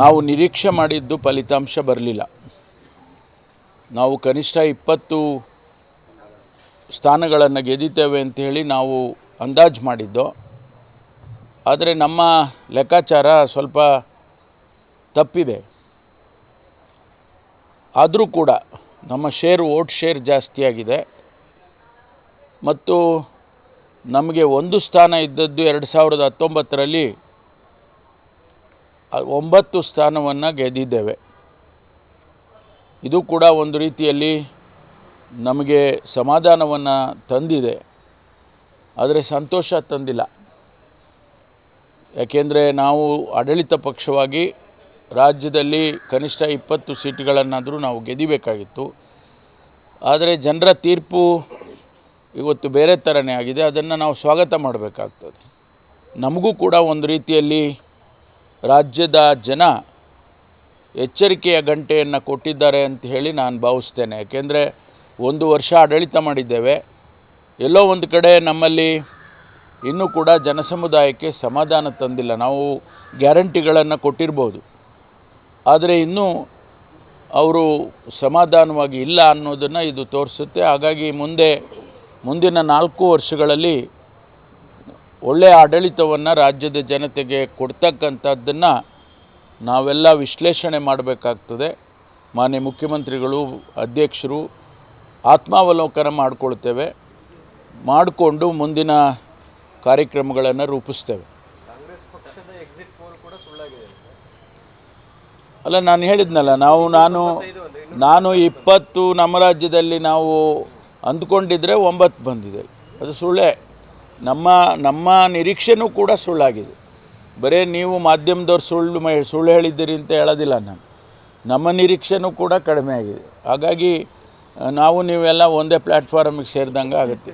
ನಾವು ನಿರೀಕ್ಷೆ ಮಾಡಿದ್ದು ಫಲಿತಾಂಶ ಬರಲಿಲ್ಲ. ನಾವು ಕನಿಷ್ಠ ಇಪ್ಪತ್ತು ಸ್ಥಾನಗಳನ್ನು ಗೆದ್ದಿದ್ದೇವೆ ಅಂತೇಳಿ ನಾವು ಅಂದಾಜು ಮಾಡಿದ್ದು. ಆದರೆ ನಮ್ಮ ಲೆಕ್ಕಾಚಾರ ಸ್ವಲ್ಪ ತಪ್ಪಿದೆ. ಆದರೂ ಕೂಡ ನಮ್ಮ ಶೇರ್ ಓಟ್ ಶೇರ್ ಜಾಸ್ತಿಯಾಗಿದೆ ಮತ್ತು ನಮಗೆ ಒಂದು ಸ್ಥಾನ ಇದ್ದದ್ದು ಎರಡು ಸಾವಿರದ ಹತ್ತೊಂಬತ್ತರಲ್ಲಿ ಒಂಬತ್ತು ಸ್ಥಾನವನ್ನು ಗೆದ್ದಿದ್ದೇವೆ. ಇದು ಕೂಡ ಒಂದು ರೀತಿಯಲ್ಲಿ ನಮಗೆ ಸಮಾಧಾನವನ್ನು ತಂದಿದೆ. ಆದರೆ ಸಂತೋಷ ತಂದಿಲ್ಲ. ಯಾಕೆಂದರೆ ನಾವು ಆಡಳಿತ ಪಕ್ಷವಾಗಿ ರಾಜ್ಯದಲ್ಲಿ ಕನಿಷ್ಠ ಇಪ್ಪತ್ತು ಸೀಟ್ಗಳನ್ನಾದರೂ ನಾವು ಗೆದಿಬೇಕಾಗಿತ್ತು. ಆದರೆ ಜನರ ತೀರ್ಪು ಇವತ್ತು ಬೇರೆ ಥರನೇ ಆಗಿದೆ. ಅದನ್ನು ನಾವು ಸ್ವಾಗತ ಮಾಡಬೇಕಾಗ್ತದೆ. ನಮಗೂ ಕೂಡ ಒಂದು ರೀತಿಯಲ್ಲಿ ರಾಜ್ಯದ ಜನ ಎಚ್ಚರಿಕೆಯ ಗಂಟೆಯನ್ನು ಕೊಟ್ಟಿದ್ದಾರೆ ಅಂತ ಹೇಳಿ ನಾನು ಭಾವಿಸ್ತೇನೆ. ಯಾಕೆಂದರೆ ಒಂದು ವರ್ಷ ಆಡಳಿತ ಮಾಡಿದ್ದೇವೆ. ಎಲ್ಲೋ ಒಂದು ಕಡೆ ನಮ್ಮಲ್ಲಿ ಇನ್ನೂ ಕೂಡ ಜನಸಮುದಾಯಕ್ಕೆ ಸಮಾಧಾನ ತಂದಿಲ್ಲ. ನಾವು ಗ್ಯಾರಂಟಿಗಳನ್ನು ಕೊಟ್ಟಿರ್ಬೋದು. ಆದರೆ ಇನ್ನೂ ಅವರು ಸಮಾಧಾನವಾಗಿ ಇಲ್ಲ ಅನ್ನೋದನ್ನು ಇದು ತೋರಿಸುತ್ತೆ. ಹಾಗಾಗಿ ಮುಂದೆ, ಮುಂದಿನ ನಾಲ್ಕು ವರ್ಷಗಳಲ್ಲಿ ಒಳ್ಳೆಯ ಆಡಳಿತವನ್ನು ರಾಜ್ಯದ ಜನತೆಗೆ ಕೊಡ್ತಕ್ಕಂಥದ್ದನ್ನು ನಾವೆಲ್ಲ ವಿಶ್ಲೇಷಣೆ ಮಾಡಬೇಕಾಗ್ತದೆ. ಮಾನ್ಯ ಮುಖ್ಯಮಂತ್ರಿಗಳು ಅಧ್ಯಕ್ಷರು ಆತ್ಮಾವಲೋಕನ ಮಾಡಿಕೊಳ್ತೇವೆ ಮಾಡಿಕೊಂಡು ಮುಂದಿನ ಕಾರ್ಯಕ್ರಮಗಳನ್ನು ರೂಪಿಸ್ತೇವೆ. ಅಲ್ಲ ನಾನು ಹೇಳಿದ್ನಲ್ಲ ನಾವು ನಾನು ನಾನು ಇಪ್ಪತ್ತು ನಮ್ಮ ರಾಜ್ಯದಲ್ಲಿ ನಾವು ಅಂದ್ಕೊಂಡಿದ್ರೆ ಒಂಬತ್ತು ಬಂದಿದೆ. ಅದು ಸುಳ್ಳೇ. ನಮ್ಮ ನಮ್ಮ ನಿರೀಕ್ಷೆನೂ ಕೂಡ ಸುಳ್ಳಾಗಿದೆ. ಬರೀ ನೀವು ಮಾಧ್ಯಮದವ್ರು ಸುಳ್ಳು ಮ, ಸುಳ್ಳು ಹೇಳಿದ್ದೀರಿ ಅಂತ ಹೇಳೋದಿಲ್ಲ ನಾನು. ನಮ್ಮ ನಿರೀಕ್ಷೆನೂ ಕೂಡ ಕಡಿಮೆ ಆಗಿದೆ. ಹಾಗಾಗಿ, ನಾವು ನೀವೆಲ್ಲ ಒಂದೇ ಪ್ಲ್ಯಾಟ್ಫಾರ್ಮಿಗೆ ಸೇರಿದಂಗೆ ಆಗುತ್ತೆ